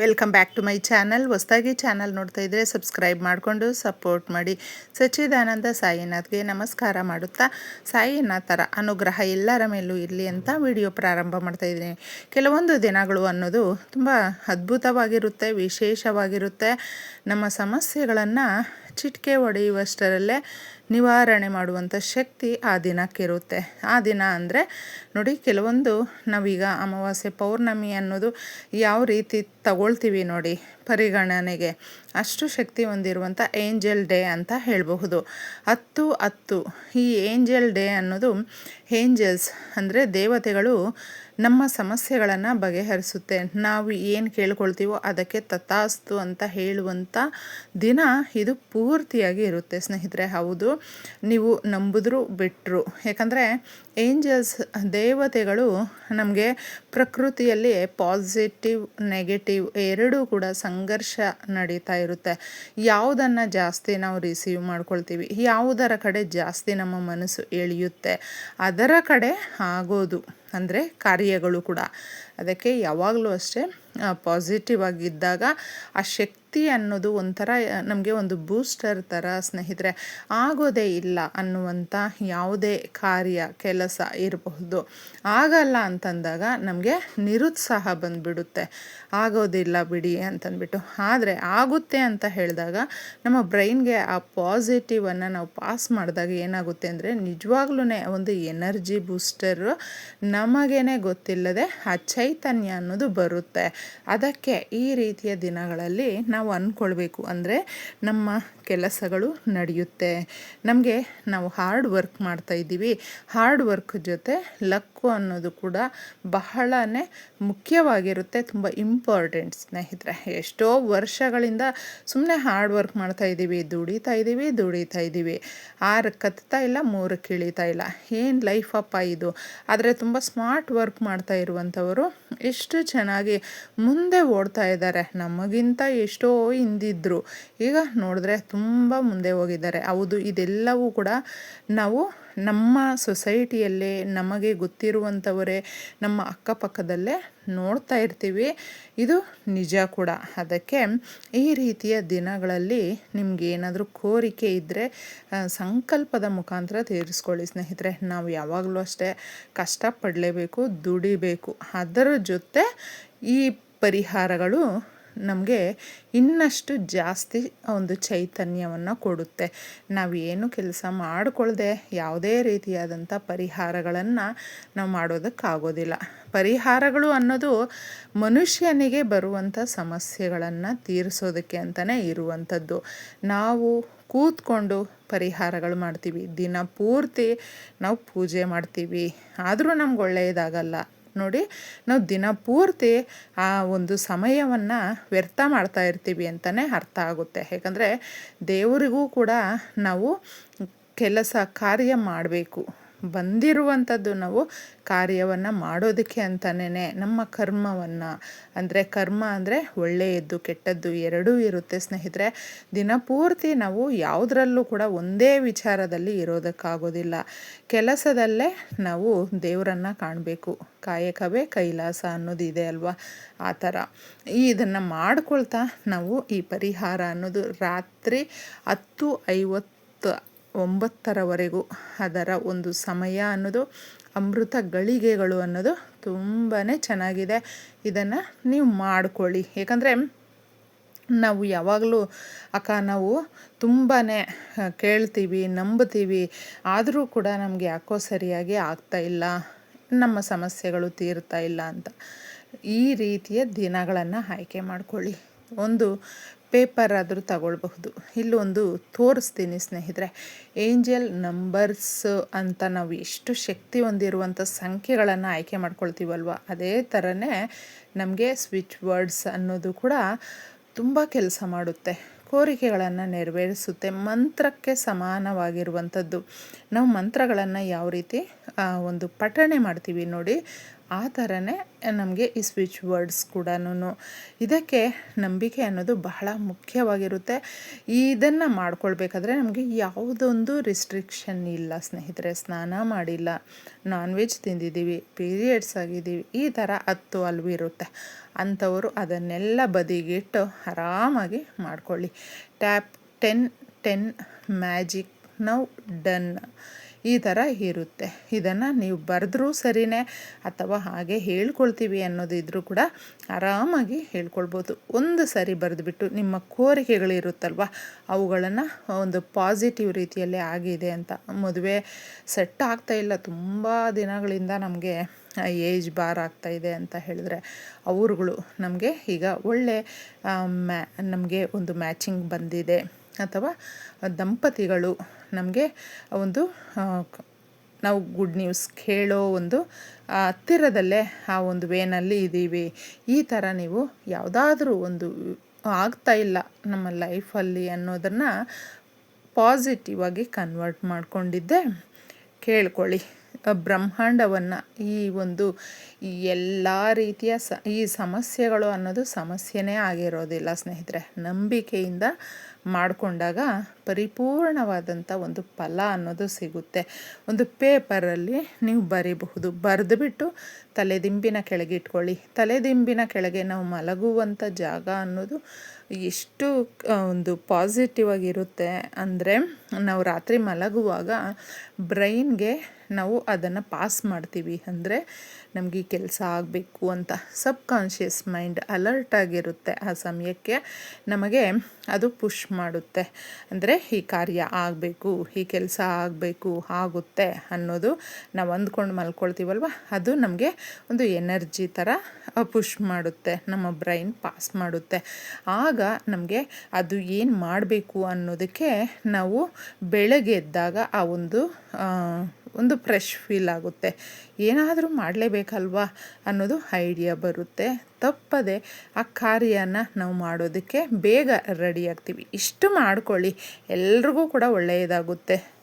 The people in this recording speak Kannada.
Welcome back to my channel ಹೊಸದಾಗಿ ಚಾನಲ್ ನೋಡ್ತಾ ಇದ್ದರೆ ಸಬ್ಸ್ಕ್ರೈಬ್ ಮಾಡಿಕೊಂಡು ಸಪೋರ್ಟ್ ಮಾಡಿ. ಸಚ್ಚಿದಾನಂದ ಸಾಯಿನಾಥ್ಗೆ ನಮಸ್ಕಾರ ಮಾಡುತ್ತಾ, ಸಾಯಿನಾಥರ ಅನುಗ್ರಹ ಎಲ್ಲರ ಮೇಲೂ ಇರಲಿ ಅಂತ ವಿಡಿಯೋ ಪ್ರಾರಂಭ ಮಾಡ್ತಾ ಇದ್ದೀನಿ. ಕೆಲವೊಂದು ದಿನಗಳು ಅನ್ನೋದು ತುಂಬ ಅದ್ಭುತವಾಗಿರುತ್ತೆ, ವಿಶೇಷವಾಗಿರುತ್ತೆ. ನಮ್ಮ ಸಮಸ್ಯೆಗಳನ್ನು ಚಿಟಿಕೆ ಹೊಡೆಯುವಷ್ಟರಲ್ಲೇ ನಿವಾರಣೆ ಮಾಡುವಂಥ ಶಕ್ತಿ ಆ ದಿನಕ್ಕಿರುತ್ತೆ. ಆ ದಿನ ಅಂದರೆ ನೋಡಿ ಕೆಲವೊಂದು ನಾವೀಗ ಅಮಾವಾಸ್ಯೆ ಪೌರ್ಣಮಿ ಅನ್ನೋದು ಯಾವ ರೀತಿ ತಗೊಳ್ತೀವಿ ನೋಡಿ, ಪರಿಗಣನೆಗೆ. ಅಷ್ಟು ಶಕ್ತಿ ಹೊಂದಿರುವಂಥ ಏಂಜಲ್ ಡೇ ಅಂತ ಹೇಳಬಹುದು. ಹತ್ತು ಹತ್ತು, ಈ ಏಂಜಲ್ ಡೇ ಅನ್ನೋದು ಏಂಜಲ್ಸ್ ಅಂದರೆ ದೇವತೆಗಳು ನಮ್ಮ ಸಮಸ್ಯೆಗಳನ್ನು ಬಗೆಹರಿಸುತ್ತೆ. ನಾವು ಏನು ಕೇಳ್ಕೊಳ್ತೀವೋ ಅದಕ್ಕೆ ತಥಾಸ್ತು ಅಂತ ಹೇಳುವಂಥ ದಿನ ಇದು ಪೂರ್ತಿಯಾಗಿ ಇರುತ್ತೆ ಸ್ನೇಹಿತರೆ. ಹೌದು, ನೀವು ನಂಬಿದ್ರು ಬಿಟ್ಟರು ಯಾಕಂದರೆ ಏಂಜಲ್ಸ್ ದೇವತೆಗಳು ನಮಗೆ ಪ್ರಕೃತಿಯಲ್ಲಿ ಪಾಸಿಟಿವ್ ನೆಗೆಟಿವ್ ಎರಡೂ ಕೂಡ ಸಂಘರ್ಷ ನಡೀತಾ ಯಾವುದನ್ನು ಜಾಸ್ತಿ ನಾವು ರಿಸೀವ್ ಮಾಡ್ಕೊಳ್ತೀವಿ, ಯಾವುದರ ಕಡೆ ಜಾಸ್ತಿ ನಮ್ಮ ಮನಸ್ಸು ಎಳೆಯುತ್ತೆ, ಅದರ ಕಡೆ ಆಗೋದು ಅಂದರೆ ಕಾರ್ಯಗಳು ಕೂಡ. ಅದಕ್ಕೆ ಯಾವಾಗಲೂ ಅಷ್ಟೇ ಪಾಸಿಟಿವ್ ಆಗಿದ್ದಾಗ ಆ ಶಕ್ತಿ ಅನ್ನೋದು ಒಂಥರ ನಮಗೆ ಒಂದು ಬೂಸ್ಟರ್ ಥರ ಸ್ನೇಹಿತರೆ, ಆಗೋದೇ ಇಲ್ಲ ಅನ್ನುವಂಥ ಯಾವುದೇ ಕಾರ್ಯ, ಕೆಲಸ ಇರಬಹುದು. ಆಗಲ್ಲ ಅಂತಂದಾಗ ನಮಗೆ ನಿರುತ್ಸಾಹ ಬಂದುಬಿಡುತ್ತೆ. ಆಗೋದಿಲ್ಲ ಬಿಡಿ ಅಂತಂದ್ಬಿಟ್ಟು. ಆದರೆ ಆಗುತ್ತೆ ಅಂತ ಹೇಳಿದಾಗ ನಮ್ಮ ಬ್ರೈನ್ಗೆ ಆ ಪಾಸಿಟಿವನ್ನು ನಾವು ಪಾಸ್ ಮಾಡಿದಾಗ ಏನಾಗುತ್ತೆ ಅಂದರೆ ನಿಜವಾಗ್ಲೂ ಒಂದು ಎನರ್ಜಿ ಬೂಸ್ಟರು ನಮಗೇ ಗೊತ್ತಿಲ್ಲದೆ ಆ ಚೈತನ್ಯ ಅನ್ನೋದು ಬರುತ್ತೆ. ಅದಕ್ಕೆ ಈ ರೀತಿಯ ದಿನಗಳಲ್ಲಿ ನಾವು ಅಂದ್ಕೊಳ್ಬೇಕು ಅಂದರೆ ನಮ್ಮ ಕೆಲಸಗಳು ನಡೆಯುತ್ತೆ. ನಮಗೆ ನಾವು ಹಾರ್ಡ್ ವರ್ಕ್ ಮಾಡ್ತಾ ಇದ್ದೀವಿ. ಹಾರ್ಡ್ ವರ್ಕ್ ಜೊತೆ ಲಕ್ಕು ಅನ್ನೋದು ಕೂಡ ಬಹಳನೇ ಮುಖ್ಯವಾಗಿರುತ್ತೆ. ತುಂಬ ಇಂಪಾರ್ಟೆಂಟ್ ಸ್ನೇಹಿತರೆ. ಎಷ್ಟೋ ವರ್ಷಗಳಿಂದ ಸುಮ್ಮನೆ ಹಾರ್ಡ್ ವರ್ಕ್ ಮಾಡ್ತಾ ಇದ್ದೀವಿ, ದುಡಿತಾ ಇದ್ದೀವಿ ದುಡಿತಾ ಇದ್ದೀವಿ. ಆರು ಕತ್ತಾ ಇಲ್ಲ, ಮೂರು ಇಳಿತಾ ಇಲ್ಲ. ಏನು ಲೈಫ್ ಅಪ್ಪ ಇದು? ಆದರೆ ತುಂಬ ಸ್ಮಾರ್ಟ್ ವರ್ಕ್ ಮಾಡ್ತಾ ಇರುವಂಥವರು ಎಷ್ಟು ಚೆನ್ನಾಗಿ ಮುಂದೆ ಓಡ್ತಾ ಇದ್ದಾರೆ. ನಮಗಿಂತ ಎಷ್ಟೋ ಹಿಂದಿದ್ರು. ಈಗ ನೋಡಿದ್ರೆ ತುಂಬ ಮುಂದೆ ಹೋಗಿದ್ದಾರೆ. ಹೌದು, ಇದೆಲ್ಲವೂ ಕೂಡ ನಾವು ನಮ್ಮ ಸೊಸೈಟಿಯಲ್ಲೇ ನಮಗೆ ಗೊತ್ತಿರುವಂಥವರೇ ನಮ್ಮ ಅಕ್ಕಪಕ್ಕದಲ್ಲೇ ನೋಡ್ತಾ ಇರ್ತೀವಿ. ಇದು ನಿಜ ಕೂಡ. ಅದಕ್ಕೆ ಈ ರೀತಿಯ ದಿನಗಳಲ್ಲಿ ನಿಮ್ಗೆ ಏನಾದರೂ ಕೋರಿಕೆ ಇದ್ದರೆ ಸಂಕಲ್ಪದ ಮುಖಾಂತರ ತೀರಿಸ್ಕೊಳ್ಳಿ ಸ್ನೇಹಿತರೆ. ನಾವು ಯಾವಾಗಲೂ ಅಷ್ಟೇ ಕಷ್ಟಪಡಲೇಬೇಕು, ದುಡಿಬೇಕು. ಅದರ ಜೊತೆ ಈ ಪರಿಹಾರಗಳು ನಮಗೆ ಇನ್ನಷ್ಟು ಜಾಸ್ತಿ ಒಂದು ಚೈತನ್ಯವನ್ನು ಕೊಡುತ್ತೆ. ನಾವು ಏನು ಕೆಲಸ ಮಾಡಿಕೊಳ್ಳದೆ ಯಾವುದೇ ರೀತಿಯಾದಂಥ ಪರಿಹಾರಗಳನ್ನು ನಾವು ಮಾಡೋದಕ್ಕಾಗೋದಿಲ್ಲ. ಪರಿಹಾರಗಳು ಅನ್ನೋದು ಮನುಷ್ಯನಿಗೆ ಬರುವಂಥ ಸಮಸ್ಯೆಗಳನ್ನು ತೀರಿಸೋದಕ್ಕೆ ಅಂತಲೇ ಇರುವಂಥದ್ದು ನಾವು ಕೂತ್ಕೊಂಡು ಪರಿಹಾರಗಳು ಮಾಡ್ತೀವಿ. ದಿನ ಪೂರ್ತಿ ನಾವು ಪೂಜೆ ಮಾಡ್ತೀವಿ. ಆದರೂ ನಮ್ಗೆ ಒಳ್ಳೆಯದಾಗಲ್ಲ. ನೋಡಿ, ನಾವು ದಿನ ಪೂರ್ತಿ ಆ ಒಂದು ಸಮಯವನ್ನು ವ್ಯರ್ಥ ಮಾಡ್ತಾ ಇರ್ತೀವಿ ಅಂತಲೇ ಅರ್ಥ ಆಗುತ್ತೆ. ಯಾಕಂದರೆ ದೇವರಿಗೂ ಕೂಡ ನಾವು ಕೆಲಸ ಕಾರ್ಯ ಮಾಡಬೇಕು. ಬಂದಿರುವಂಥದ್ದು ನಾವು ಕಾರ್ಯವನ್ನು ಮಾಡೋದಕ್ಕೆ ಅಂತಲೇ ನಮ್ಮ ಕರ್ಮವನ್ನು, ಅಂದರೆ ಕರ್ಮ ಅಂದರೆ ಒಳ್ಳೆಯದ್ದು, ಕೆಟ್ಟದ್ದು ಎರಡೂ ಇರುತ್ತೆ ಸ್ನೇಹಿತರೆ. ದಿನಪೂರ್ತಿ ನಾವು ಯಾವುದರಲ್ಲೂ ಕೂಡ ಒಂದೇ ವಿಚಾರದಲ್ಲಿ ಇರೋದಕ್ಕಾಗೋದಿಲ್ಲ. ಕೆಲಸದಲ್ಲೇ ನಾವು ದೇವರನ್ನು ಕಾಣಬೇಕು. ಕಾಯಕವೇ ಕೈಲಾಸ ಅನ್ನೋದು ಇದೆ ಅಲ್ವಾ? ಆ ಥರ. ಇದನ್ನು ಮಾಡ್ಕೊಳ್ತಾ ನಾವು ಈ ಪರಿಹಾರ ಅನ್ನೋದು ರಾತ್ರಿ ಹತ್ತು ಐವತ್ತು ಒಂಬತ್ತರವರೆಗೂ ಅದರ ಒಂದು ಸಮಯ ಅನ್ನೋದು ಅಮೃತ ಗಳಿಗೆಗಳು ಅನ್ನೋದು ತುಂಬಾ ಚೆನ್ನಾಗಿದೆ. ಇದನ್ನು ನೀವು ಮಾಡ್ಕೊಳ್ಳಿ. ಏಕೆಂದರೆ ನಾವು ಯಾವಾಗಲೂ ಅಕ್ಕ ನಾವು ತುಂಬಾ ಕೇಳ್ತೀವಿ ನಂಬ್ತೀವಿ ಆದರೂ ಕೂಡ ನಮಗೆ ಯಾಕೋ ಸರಿಯಾಗಿ ಆಗ್ತಾ ಇಲ್ಲ, ನಮ್ಮ ಸಮಸ್ಯೆಗಳು ತೀರ್ತಾ ಇಲ್ಲ ಅಂತ ಈ ರೀತಿಯ ದಿನಗಳನ್ನು ಆಯ್ಕೆ ಮಾಡಿಕೊಳ್ಳಿ. ಒಂದು ಪೇಪರ್ ಆದರೂ ತಗೊಳ್ಬಹುದು. ಇಲ್ಲೊಂದು ತೋರಿಸ್ತೀನಿ ಸ್ನೇಹಿತರೆ, ಏಂಜಲ್ ನಂಬರ್ಸ್ ಅಂತ ನಾವು ಎಷ್ಟು ಶಕ್ತಿ ಹೊಂದಿರುವಂಥ ಸಂಖ್ಯೆಗಳನ್ನು ಆಯ್ಕೆ ಮಾಡ್ಕೊಳ್ತೀವಲ್ವ? ಅದೇ ಥರನೇ ನಮಗೆ ಸ್ವಿಚ್ ವರ್ಡ್ಸ್ ಅನ್ನೋದು ಕೂಡ ತುಂಬ ಕೆಲಸ ಮಾಡುತ್ತೆ. ಕೋರಿಕೆಗಳನ್ನು ನೆರವೇರಿಸುತ್ತೆ. ಮಂತ್ರಕ್ಕೆ ಸಮಾನವಾಗಿರುವಂಥದ್ದು. ನಾವು ಮಂತ್ರಗಳನ್ನು ಯಾವ ರೀತಿ ಒಂದು ಪಠಣೆ ಮಾಡ್ತೀವಿ ನೋಡಿ ಆ ಥರನೇ ನಮಗೆ ಈ ಸ್ವಿಚ್ ವರ್ಡ್ಸ್ ಕೂಡ ಇದಕ್ಕೆ ನಂಬಿಕೆ ಅನ್ನೋದು ಬಹಳ ಮುಖ್ಯವಾಗಿರುತ್ತೆ. ಇದನ್ನು ಮಾಡ್ಕೊಳ್ಬೇಕಾದ್ರೆ ನಮಗೆ ಯಾವುದೊಂದು ರಿಸ್ಟ್ರಿಕ್ಷನ್ ಇಲ್ಲ. ಸ್ನೇಹಿತರೆ, ಸ್ನಾನ ಮಾಡಿಲ್ಲ ನಾನ್ ವೆಜ್ ತಿಂದಿದ್ದೀವಿ ಪೀರಿಯಡ್ಸ್ ಆಗಿದ್ದೀವಿ, ಈ ಥರ ಹತ್ತು ಅಲ್ವಿ ಇರುತ್ತೆ. ಅಂಥವರು ಅದನ್ನೆಲ್ಲ ಬದಿಗಿಟ್ಟು ಆರಾಮಾಗಿ ಮಾಡ್ಕೊಳ್ಳಿ. Tap ten ten magic now done ಈ ಥರ ಇರುತ್ತೆ. ಇದನ್ನು ನೀವು ಬರೆದ್ರೂ ಸರಿನೇ ಅಥವಾ ಹಾಗೆ ಹೇಳ್ಕೊಳ್ತೀವಿ ಅನ್ನೋದಿದ್ರೂ ಕೂಡ ಆರಾಮಾಗಿ ಹೇಳ್ಕೊಳ್ಬೋದು. ಒಂದು ಸರಿ ಬರೆದ್ಬಿಟ್ಟು ನಿಮ್ಮ ಕೋರಿಕೆಗಳಿರುತ್ತಲ್ವ, ಅವುಗಳನ್ನು ಒಂದು ಪಾಸಿಟಿವ್ ರೀತಿಯಲ್ಲಿ ಆಗಿದೆ ಅಂತ. ಮದುವೆ ಸೆಟ್ ಆಗ್ತಾ ಇಲ್ಲ. ತುಂಬ ದಿನಗಳಿಂದ ನಮಗೆ ಏಜ್ ಬಾರ್ ಆಗ್ತಾ ಇದೆ ಅಂತ ಹೇಳಿದ್ರೆ ಅವರುಗಳು ನಮಗೆ ಈಗ ಒಳ್ಳೆ ಮ್ಯಾ, ನಮಗೆ ಒಂದು ಮ್ಯಾಚಿಂಗ್ ಬಂದಿದೆ. ಅಥವಾ ದಂಪತಿಗಳು ನಮಗೆ ಒಂದು ನಾವು ಗುಡ್ ನ್ಯೂಸ್ ಕೇಳೋ ಒಂದು ಹತ್ತಿರದಲ್ಲೇ ಆ ಒಂದು ವೇನಲ್ಲಿ ಇದ್ದೀವಿ ಈ ಥರ ನೀವು ಯಾವುದಾದ್ರೂ ಒಂದು ಆಗ್ತಾ ಇಲ್ಲ ನಮ್ಮ ಲೈಫಲ್ಲಿ ಅನ್ನೋದನ್ನು ಪಾಸಿಟಿವ್ ಆಗಿ ಕನ್ವರ್ಟ್ ಮಾಡಿಕೊಂಡಿದ್ದೆ. ಕೇಳ್ಕೊಳ್ಳಿ. ಬ್ರಹ್ಮಾಂಡವನ್ನು ಈ ಒಂದು ಎಲ್ಲ ರೀತಿಯ ಸ, ಈ ಸಮಸ್ಯೆಗಳು ಅನ್ನೋದು ಸಮಸ್ಯೆನೇ ಆಗಿರೋದಿಲ್ಲ ಸ್ನೇಹಿತರೆ. ನಂಬಿಕೆಯಿಂದ ಮಾಡಿಕೊಂಡಾಗ ಪರಿಪೂರ್ಣವಾದಂಥ ಒಂದು ಫಲ ಅನ್ನೋದು ಸಿಗುತ್ತೆ. ಒಂದು ಪೇಪರಲ್ಲಿ ನೀವು ಬರೀಬಹುದು. ಬರೆದುಬಿಟ್ಟು ತಲೆದಿಂಬಿನ ಕೆಳಗೆ ಇಟ್ಕೊಳ್ಳಿ. ತಲೆದಿಂಬಿನ ಕೆಳಗೆ ನಾವು ಮಲಗುವಂಥ ಜಾಗ ಅನ್ನೋದು ಎಷ್ಟು ಒಂದು ಪಾಸಿಟಿವ್ ಆಗಿರುತ್ತೆ ಅಂದರೆ ನಾವು ರಾತ್ರಿ ಮಲಗುವಾಗ ಬ್ರೈನ್ಗೆ ನಾವು ಅದನ್ನು ಪಾಸ್ ಮಾಡ್ತೀವಿ. ಅಂದರೆ ನಮಗೆ ಈ ಕೆಲಸ ಆಗಬೇಕು ಅಂತ ಸಬ್ ಕಾನ್ಷಿಯಸ್ ಮೈಂಡ್ ಅಲರ್ಟ್ ಆಗಿರುತ್ತೆ ಆ ಸಮಯಕ್ಕೆ ನಮಗೆ ಅದು ಪುಷ್ ಮಾಡುತ್ತೆ. ಅಂದರೆ ಈ ಕಾರ್ಯ ಆಗಬೇಕು, ಈ ಕೆಲಸ ಆಗಬೇಕು, ಆಗುತ್ತೆ ಅನ್ನೋದು ನಾವು ಅಂದ್ಕೊಂಡು ಮಲ್ಕೊಳ್ತೀವಲ್ವ? ಅದು ನಮಗೆ ಒಂದು ಎನರ್ಜಿ ಥರ ಪುಷ್ ಮಾಡುತ್ತೆ, ನಮ್ಮ ಬ್ರೈನ್ ಪಾಸ್ ಮಾಡುತ್ತೆ. ಆಗ ನಮಗೆ ಅದು ಏನು ಮಾಡಬೇಕು ಅನ್ನೋದಕ್ಕೆ ನಾವು ಬೆಳಗ್ಗೆ ಎದ್ದಾಗ ಆ ಒಂದು ಒಂದು ಫ್ರೆಶ್ ಫೀಲ್ ಆಗುತ್ತೆ. ಏನಾದರೂ ಮಾಡಲೇಬೇಕಲ್ವಾ ಅನ್ನೋದು ಐಡಿಯಾ ಬರುತ್ತೆ. ತಪ್ಪದೆ ಆ ಕಾರ್ಯನ ನಾವು ಮಾಡೋದಕ್ಕೆ ಬೇಗ ರೆಡಿ ಆಗ್ತೀವಿ. ಇಷ್ಟು ಮಾಡ್ಕೊಳ್ಳಿ. ಎಲ್ರಿಗೂ ಕೂಡ ಒಳ್ಳೆಯದಾಗುತ್ತೆ.